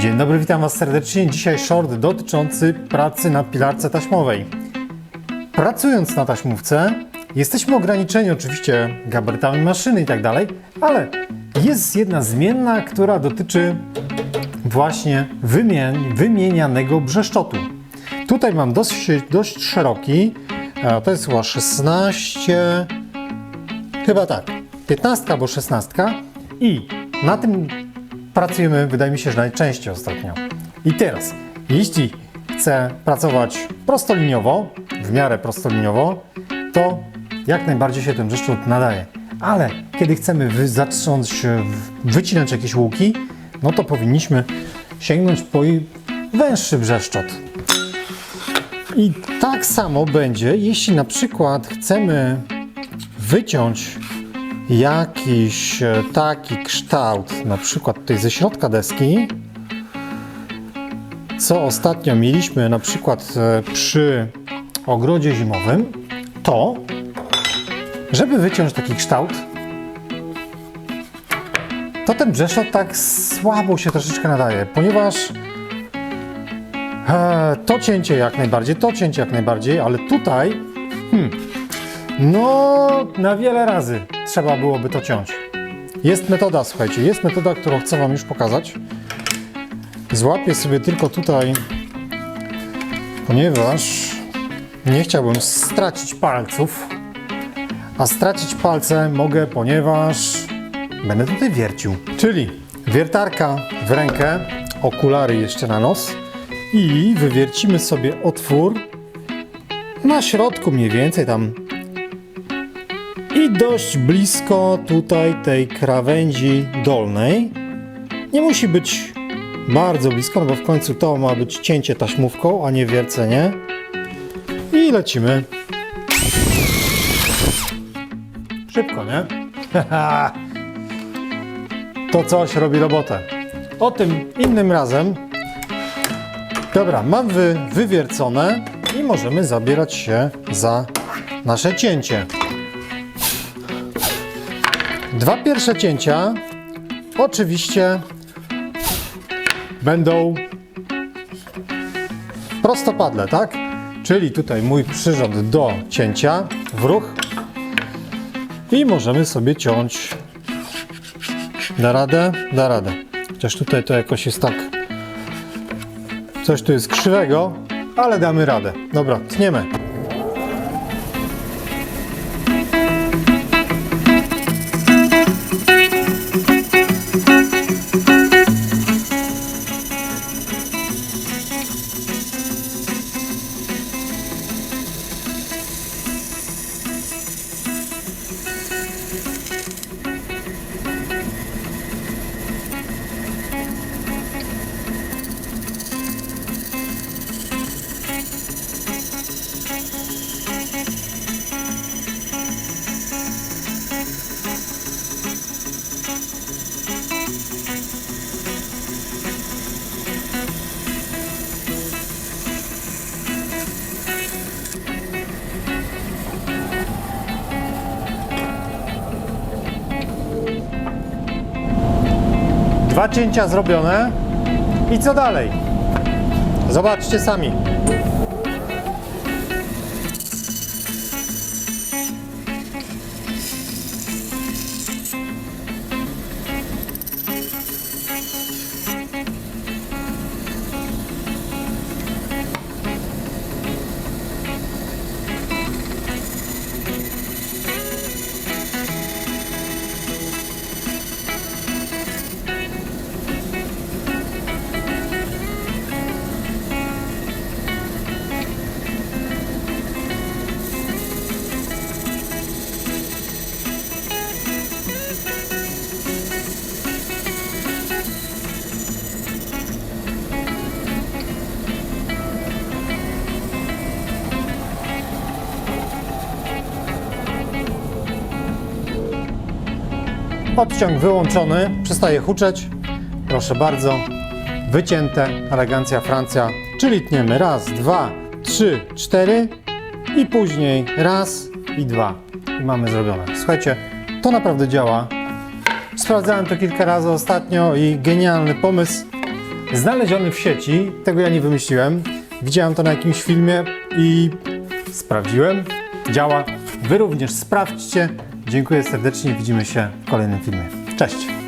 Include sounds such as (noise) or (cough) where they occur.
Dzień dobry, witam Was serdecznie. Dzisiaj short dotyczący pracy na pilarce taśmowej. Pracując na taśmówce, jesteśmy ograniczeni oczywiście gabarytami maszyny i tak dalej, ale jest jedna zmienna, która dotyczy właśnie wymian, wymienianego brzeszczotu. Tutaj mam dość szeroki, e, to jest chyba 16, chyba tak, 15 albo 16 i na tym pracujemy, wydaje mi się, że najczęściej ostatnio. I teraz, jeśli chcę pracować prostoliniowo, w miarę prostoliniowo, to jak najbardziej się ten brzeszczot nadaje. Ale kiedy chcemy zacząć wycinać jakieś łuki, no to powinniśmy sięgnąć po węższy brzeszczot. I tak samo będzie, jeśli na przykład chcemy wyciąć jakiś e, taki kształt, na przykład tutaj ze środka deski, co ostatnio mieliśmy na przykład e, przy ogrodzie zimowym, to żeby wyciąć taki kształt, to ten brzeszczot tak słabo się troszeczkę nadaje, ponieważ e, to cięcie jak najbardziej, to cięcie jak najbardziej, ale tutaj no, na wiele razy trzeba byłoby to ciąć. Jest metoda, słuchajcie, jest metoda, którą chcę Wam już pokazać. Złapię sobie tylko tutaj, ponieważ nie chciałbym stracić palców, a stracić palce mogę, ponieważ będę tutaj wiercił. Czyli wiertarka w rękę, okulary jeszcze na nos i wywiercimy sobie otwór na środku mniej więcej tam i dość blisko tutaj tej krawędzi dolnej. Nie musi być bardzo blisko, no bo w końcu to ma być cięcie taśmówką, a nie wiercenie. I lecimy. Szybko, nie? (laughs) to coś robi robotę. O tym innym razem. Dobra, mam wy, wywiercone i możemy zabierać się za nasze cięcie. Dwa pierwsze cięcia oczywiście będą prostopadle, tak? Czyli tutaj mój przyrząd do cięcia w ruch i możemy sobie ciąć. Da radę? Da radę. Chociaż tutaj to jakoś jest tak. Coś tu jest krzywego, ale damy radę. Dobra, tniemy. Cięcia zrobione. I co dalej? Zobaczcie sami. Odciąg wyłączony, przestaje huczeć. Proszę bardzo, wycięte, elegancja Francja. Czyli tniemy raz, dwa, trzy, cztery i później raz, i dwa. I mamy zrobione. Słuchajcie, to naprawdę działa. Sprawdzałem to kilka razy ostatnio i genialny pomysł. Znaleziony w sieci, tego ja nie wymyśliłem. Widziałem to na jakimś filmie i sprawdziłem. Działa. Wy również sprawdźcie. Dziękuję serdecznie. Widzimy się w kolejnym filmie. Cześć!